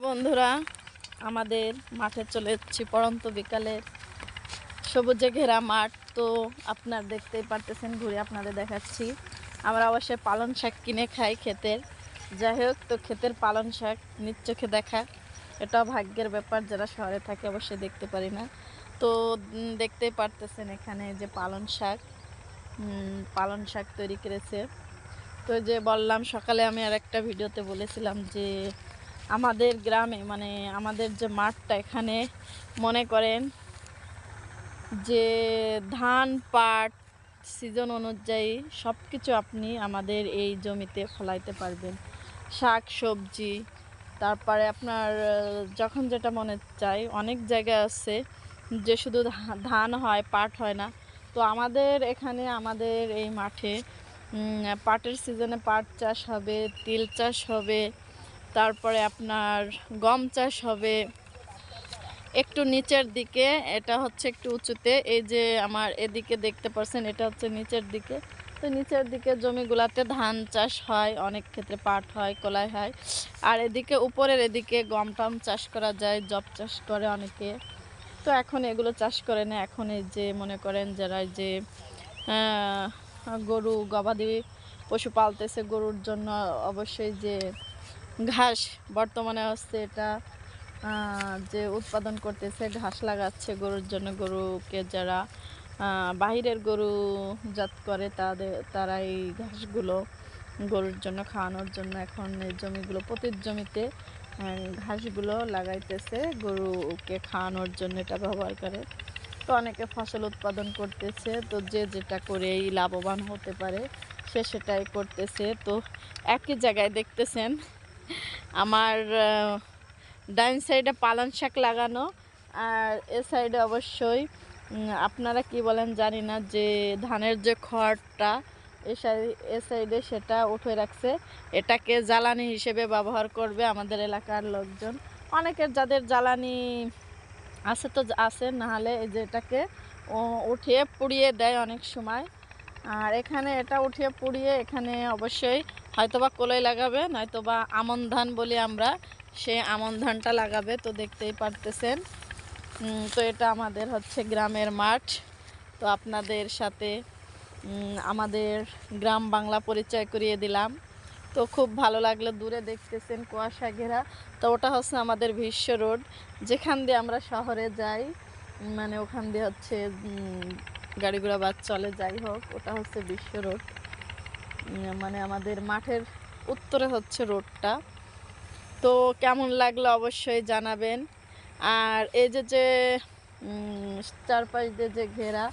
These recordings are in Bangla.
বন্ধুরা, আমাদের মাঠে চলে এসেছি পড়ন্ত বিকালের সবুজে ঘেরা মাঠ, তো আপনার দেখতেই পারতেছেন, ঘুরে আপনাদের দেখাচ্ছি। আমরা অবশ্যই পালন শাক কিনে খাই ক্ষেতের। যাই হোক, তো ক্ষেতের পালন শাক নিজ চোখে দেখা। এটা ভাগ্যের ব্যাপার, যারা শহরে থাকে অবশ্যই দেখতে পারি না। তো দেখতেই পারতেছেন এখানে যে পালন শাক পালন শাক তৈরি করেছে। তো যে বললাম, সকালে আমি আর একটা ভিডিওতে বলেছিলাম যে আমাদের গ্রামে মানে আমাদের যে মাঠটা এখানে, মনে করেন যে ধান পাট সিজন অনুযায়ী সব কিছু আপনি আমাদের এই জমিতে ফলাইতে পারবেন। শাক, সবজি, তারপরে আপনার, যখন যেটা মনে চাই, অনেক জায়গা আছে যে শুধু ধান হয়, পাট হয় না। তো আমাদের এখানে, আমাদের এই মাঠে পাটের সিজনে পাট চাষ হবে, তিল চাষ হবে তারপরে আপনার গম চাষ হবে একটু নিচের দিকে, এটা হচ্ছে একটু উঁচুতে, এই যে আমার এদিকে দেখতে পাচ্ছেন এটা হচ্ছে নিচের দিকে। তো নিচের দিকে জমিগুলাতে ধান চাষ হয়, অনেক ক্ষেত্রে পাট হয়, কলাই হয়। আর এদিকে উপরের এদিকে গম টম চাষ করা যায়, জব চাষ করে অনেকে। তো এখন এগুলো চাষ করে না, এখন এই যে মনে করেন যারা যে গরু গবাদি পশু পালতেছে, গরুর জন্য অবশ্যই যে ঘাস, বর্তমানে হচ্ছে এটা যে উৎপাদন করতেছে, ঘাস লাগাচ্ছে গরুর জন্য। গরুকে যারা বাহিরের গরু জাত করে, তাদের তারা এই ঘাসগুলো গরুর জন্য খাওয়ানোর জন্য এখন এই জমিগুলো প্রতি জমিতে ঘাসগুলো লাগাইতেছে, গরুকে খাওয়ানোর জন্য এটা ব্যবহার করে। তো অনেকে ফসল উৎপাদন করতেছে, তো যে যেটা করেই লাভবান হতে পারে, সে সেটাই করতেছে। তো একই জায়গায় দেখতেছেন আমার ডাইন সাইডে পালং শাক লাগানো, আর এ সাইডে অবশ্যই আপনারা কি বলেন জানি না যে ধানের যে খড়টা, এ সাইড এ সাইডে সেটা উঠে রাখছে। এটাকে জ্বালানি হিসেবে ব্যবহার করবে আমাদের এলাকার লোকজন। অনেকের যাদের জ্বালানি আছে তো আছে, নাহলে এই যে এটাকে উঠিয়ে পুড়িয়ে দেয় অনেক সময়। আর এখানে এটা উঠিয়ে পুড়িয়ে এখানে অবশ্যই হয়তোবা কলাই লাগাবে নয়তোবা আমন ধান বলি আমরা সে আমন ধানটা লাগাবে তো দেখতেই পারতেছেন। তো এটা আমাদের হচ্ছে গ্রামের মাঠ। তো আপনাদের সাথে আমাদের গ্রাম বাংলা পরিচয় করিয়ে দিলাম। তো খুব ভালো লাগল দূরে দেখতেছেন কুয়াশা ঘেরা। তো ওটা হচ্ছে আমাদের বিশ্ব রোড। যেখান দিয়ে আমরা শহরে যাই মানে ওখান দিয়ে হচ্ছে উম, গাড়ি ঘোড়া বাস চলে যাই হোক ওটা হচ্ছে বিশ্ব রোড। মানে আমাদের মাঠের উত্তরে হচ্ছে রোডটা। তো কেমন লাগল অবশ্যই জানাবেন। আর এই যে যে চারপাশ দিয়ে যে ঘেরা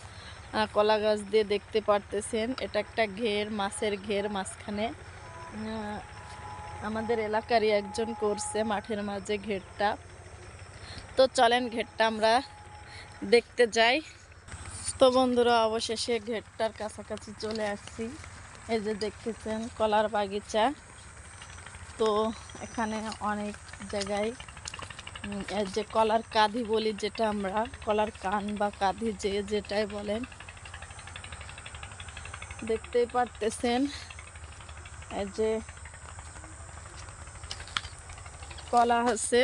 কলা গাছ দিয়ে দেখতে পারতেছেন, এটা একটা ঘের, মাছের ঘের মাঝখানে। আমাদের এলাকারই একজন করছে মাঠের মাঝে ঘেরটা। তো চলেন ঘেরটা আমরা দেখতে যাই। তো বন্ধুরা, অবশেষে ঘেরটার কাছাকাছি চলে আসছি। এই যে দেখতেছেন, কলার বাগিচা। তো এখানে অনেক জায়গায় এই যে কলার কাঁধি বলি যেটা আমরা, কলার কান বা কাঁধি যে যেটাই বলেন। দেখতেই পারতেছেন এই যে কলা আছে।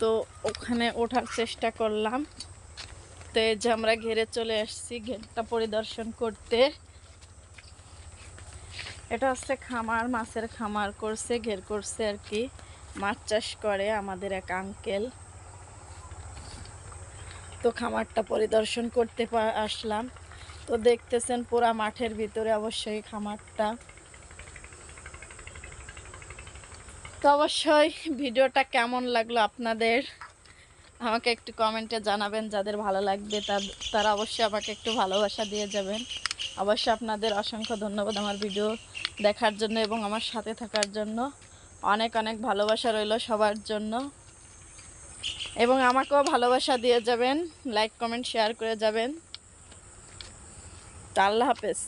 তো ওখানে ওঠার চেষ্টা করলাম। তো এই যে আমরা ঘেরে চলে আসছি, ঘেরটা পরিদর্শন করতে। এটা হচ্ছে খামার, মাছের খামার করছে, ঘের করছে আর কি। মাছ চাষ করে আমাদের এক আঙ্কেল তো খামারটা পরিদর্শন করতে আসলাম। তো দেখতেছেন পুরা মাঠের ভিতরে অবশ্যই খামারটা। তো অবশ্যই ভিডিওটা কেমন লাগল আপনাদের? আমাকে একটু কমেন্টে জানাবেন, যাদের ভালো লাগবে তারা অবশ্যই আমাকে একটু ভালোবাসা দিয়ে যাবেন। অবশ্যই আপনাদের অসংখ্য ধন্যবাদ আমার ভিডিও দেখার জন্য এবং আমার সাথে থাকার জন্য অনেক অনেক ভালোবাসা রইল সবার জন্য। এবং আমাকেও ভালোবাসা দিয়ে যাবেন লাইক কমেন্ট শেয়ার করে যাবেন। তা আল্লাহ হাফেজ।